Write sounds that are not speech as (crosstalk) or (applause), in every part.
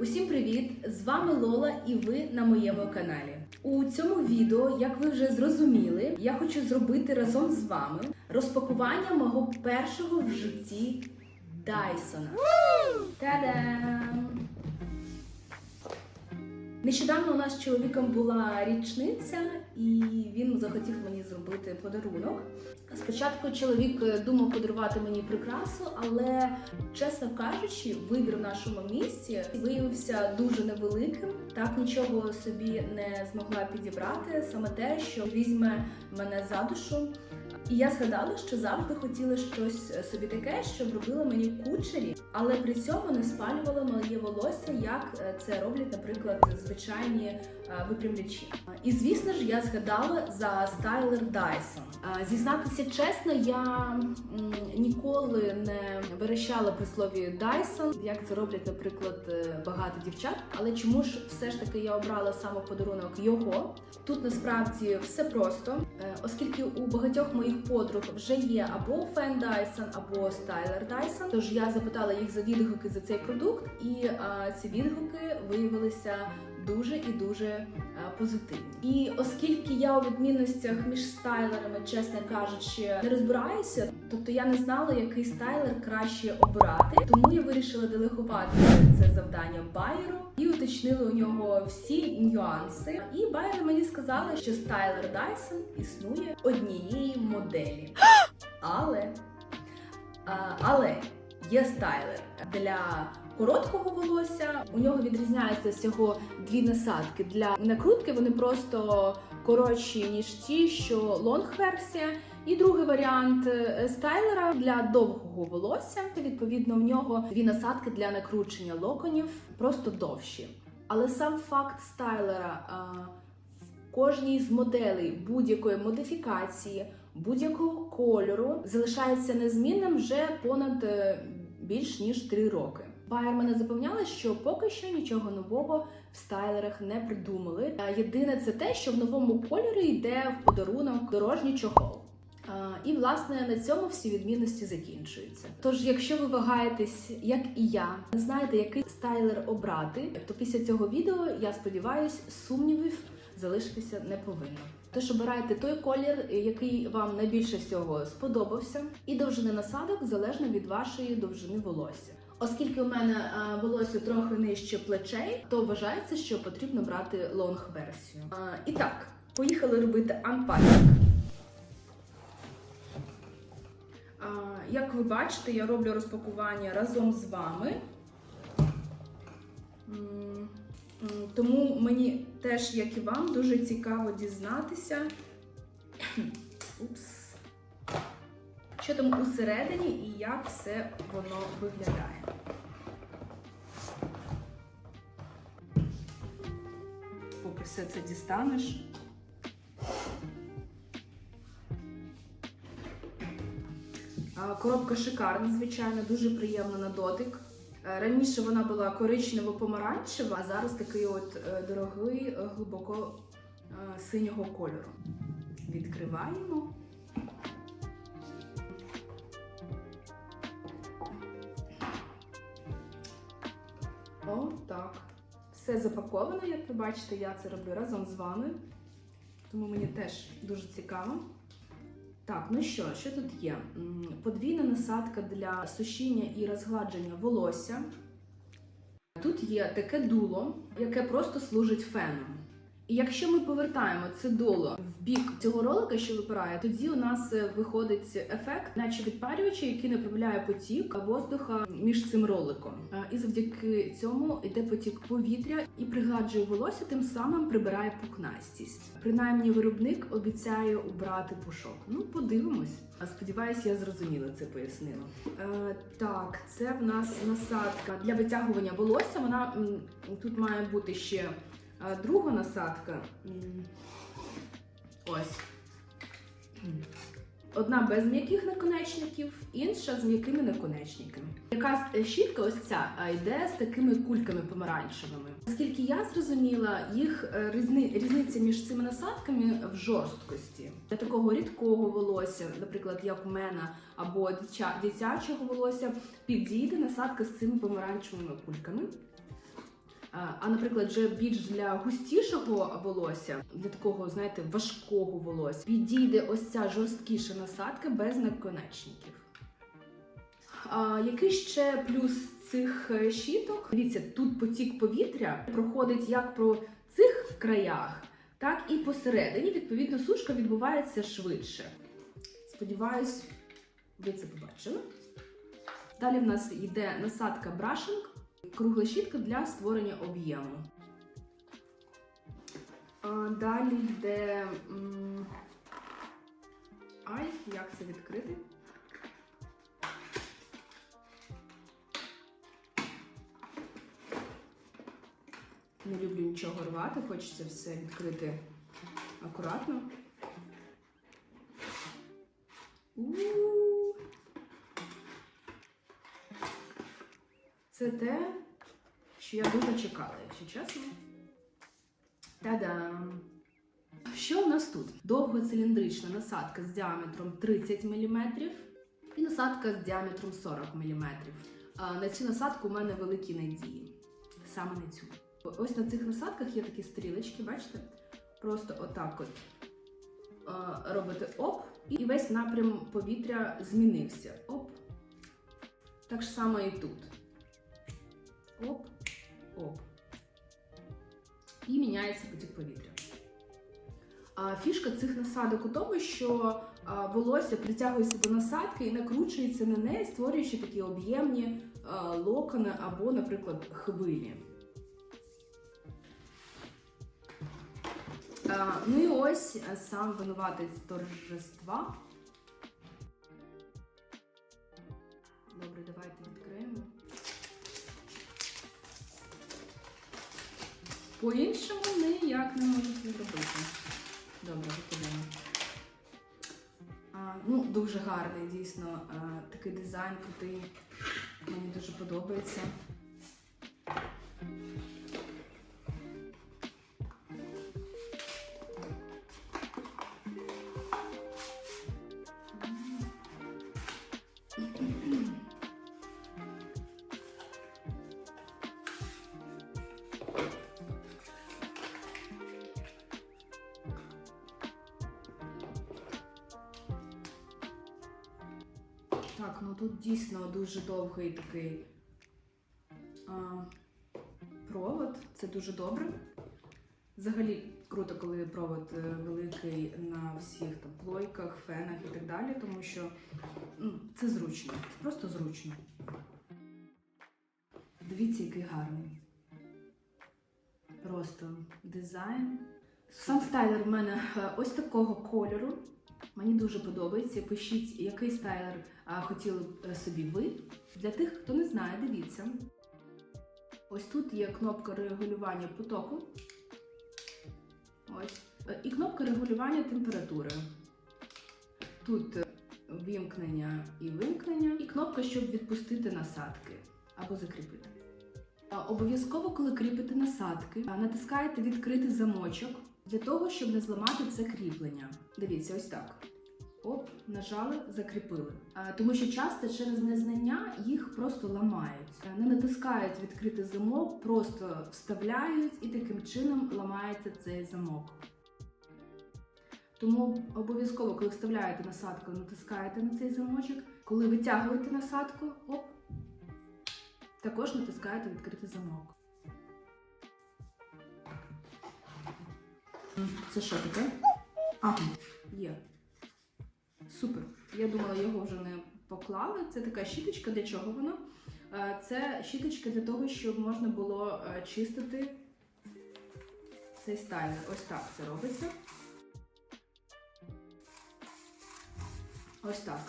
Усім привіт! З вами Лола і ви на моєму каналі. У цьому відео, як ви вже зрозуміли, я хочу зробити разом з вами розпакування мого першого в житті Дайсона. Та-дам! Нещодавно у нас з чоловіком була річниця, і він захотів мені зробити подарунок. Спочатку чоловік е, думав подарувати мені прикрасу, але чесно кажучи, вибір в нашому місці виявився дуже невеликим. Так нічого собі не змогла підібрати, саме те, що візьме мене за душу. І я згадала, що завжди хотіла щось е, собі таке, щоб робила мені кучері, але при цьому не спалювала моє волосся, як е, це роблять, наприклад, звичайні випрямлячі. І звісно ж, я згадала за стайлер. А, Зізнатися чесно, я ніколи не верещала при слові Dyson, як це роблять, наприклад, е, багато дівчат. Але чому ж все ж таки я обрала саме подарунок його? Тут насправді все просто, Е, оскільки у багатьох моїх подруг вже є або фен Dyson, або стайлер Dyson. Тож я запитала їх за відгуки за цей продукт, і ці відгуки виявилися дуже і дуже е, позитивні. І оскільки я у відмінностях між стайлерами, чесно кажучи, не розбираюся, тобто я не знала, який стайлер краще обрати, тому я вирішила делегувати це завдання Байеру і уточнили у нього всі нюанси. І Байер мені сказали, що стайлер Dyson існує однієї моделі, (gasps) але але є стайлер для короткого волосся. У нього відрізняється всього дві насадки. Для накрутки вони просто коротші ніж ті, що лонг версія. І другий варіант е, стайлера для довгого волосся. Відповідно, в нього дві насадки для накручення локонів, просто довші. Але сам факт стайлера в кожній з моделей будь-якої модифікації, будь-якого кольору залишається незмінним вже понад е, більш ніж 3 роки. Байер мене запевняли, що поки що нічого нового в стайлерах не придумали. Єдине це те, що в новому кольорі йде в подарунок дорожній чохол. І власне на цьому всі відмінності закінчуються. Тож, якщо ви вагаєтесь, як і я, не знаєте, який стайлер обрати, то після цього відео я сподіваюся, сумнівів залишитися не повинно. Тож обирайте той колір, який вам найбільше всього сподобався, і довжини насадок залежно від вашої довжини волосся. Оскільки у мене а, волосся трохи нижче плечей, то вважається, що потрібно брати лонг версію. А, і так, поїхали робити анпакінг. А, Як ви бачите, я роблю розпакування разом з вами. Тому мені теж, як і вам, дуже цікаво дізнатися. Упс. Що там усередині і як все воно виглядає. Поки все це дістанеш. Коробка шикарна, звичайно, дуже приємна на дотик. Е, Раніше вона була коричнево-помаранчева, а зараз такий от е, дорогий, е, глибоко синього кольору. Відкриваємо. О, так. Все запаковано, як ви бачите, я це роблю разом з вами. Тому мені теж дуже цікаво. Так, ну що, що тут є? Подвійна насадка для сушіння і розгладження волосся. Тут є таке дуло, яке просто служить феном. Якщо ми повертаємо це дуло в бік цього ролика, що випирає, тоді у нас е, виходить ефект, наче відпарювача, який направляє потік воздуха між цим роликом. Е, І завдяки цьому йде потік повітря і пригладжує волосся, тим самим прибирає пухнастість. Принаймні, виробник обіцяє убрати пушок. Ну, подивимось. А сподіваюсь, я зрозуміла це пояснила. Е, так, це в нас насадка для витягування волосся. Вона тут має бути ще а друга насадка. Ось. Одна без м'яких наконечників, інша з м'якими наконечниками. Якась щітка, ось ця, йде з такими кульками помаранчевими. Наскільки я зрозуміла, їх е, різни, різниця між цими насадками в жорсткості. Для такого рідкого волосся, наприклад, як у мене, або дитячого волосся, підійде насадка з цими помаранчевими кульками. А, наприклад, вже більш для густішого волосся, для такого, знаєте, важкого волосся, підійде ось ця жорсткіша насадка без наконечників. А, який ще плюс цих е, щіток? Дивіться, тут потік повітря проходить як по цих краях, так і посередині. Відповідно, сушка відбувається швидше. Сподіваюсь, ви це побачили. Далі в нас йде насадка брашинг, кругла щітка для створення об'єму. Далі йде. Ай, як це відкрити? Не люблю нічого рвати, хочеться все відкрити акуратно. У-у-у. Це те, що я дуже чекала, якщо чесно. Та-дам! Що у нас тут? Довгоциліндрична насадка з діаметром 30 мм і насадка з діаметром 40 мм. На цю насадку у мене великі надії. Саме на цю. Ось на цих насадках є такі стрілочки, бачите? Просто отак от робите оп, і весь напрям повітря змінився. Оп. Так само і тут. Оп, оп. І міняється потік повітря. А фішка цих насадок у тому, що волосся притягується до насадки і накручується на неї, створюючи такі об'ємні локони або, наприклад, хвилі. Ну і ось сам винуватець торжества. По-іншому ніяк не можу це зробити. Добре, викидаємо. Ну, дуже гарний, дійсно, а, такий дизайн крутий. Мені дуже подобається. Так, ну тут дійсно дуже довгий такий а, провод. Це дуже добре. Взагалі круто, коли провод е, великий на всіх там плойках, фенах і так далі, тому що ну, це зручно. Це просто зручно. Дивіться, який гарний. Просто дизайн. Сам стайлер в мене е, ось такого кольору. Мені дуже подобається. Пишіть, який стайлер хотіли б е, собі ви. Для тих, хто не знає, дивіться. Ось тут є кнопка регулювання потоку. Ось. Е, І кнопка регулювання температури. Тут е, вімкнення і вимкнення, і кнопка, щоб відпустити насадки або закріпити. Обов'язково, коли кріпите насадки, натискаєте відкрити замочок для того, щоб не зламати це кріплення. Дивіться, ось так. Оп, нажали, закріпили. А, тому що часто через незнання їх просто ламають. Не натискають відкрити замок, просто вставляють і таким чином ламається цей замок. Тому обов'язково, коли вставляєте насадку, натискаєте на цей замочок. Коли витягуєте насадку, оп, також натискаєте відкрити замок. Це що таке? Ага, є. Супер. Я думала, його вже не поклали. Це така щіточка. Для чого вона? Е, Це щіточка для того, щоб можна було е, чистити цей стайлер. Ось так це робиться. Ось так.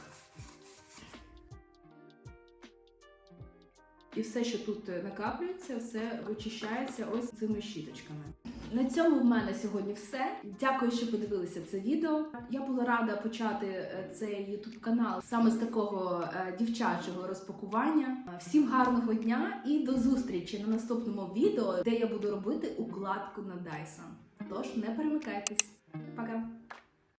І все, що тут е, накаплюється, все вичищається ось цими щіточками. На цьому в мене сьогодні все. Дякую, що подивилися це відео. Я була рада почати е, цей ютуб канал саме з такого е, дівчачого розпакування. Всім гарного дня і до зустрічі на наступному відео, де я буду робити укладку на Dyson. Тож не перемикайтесь. Пока!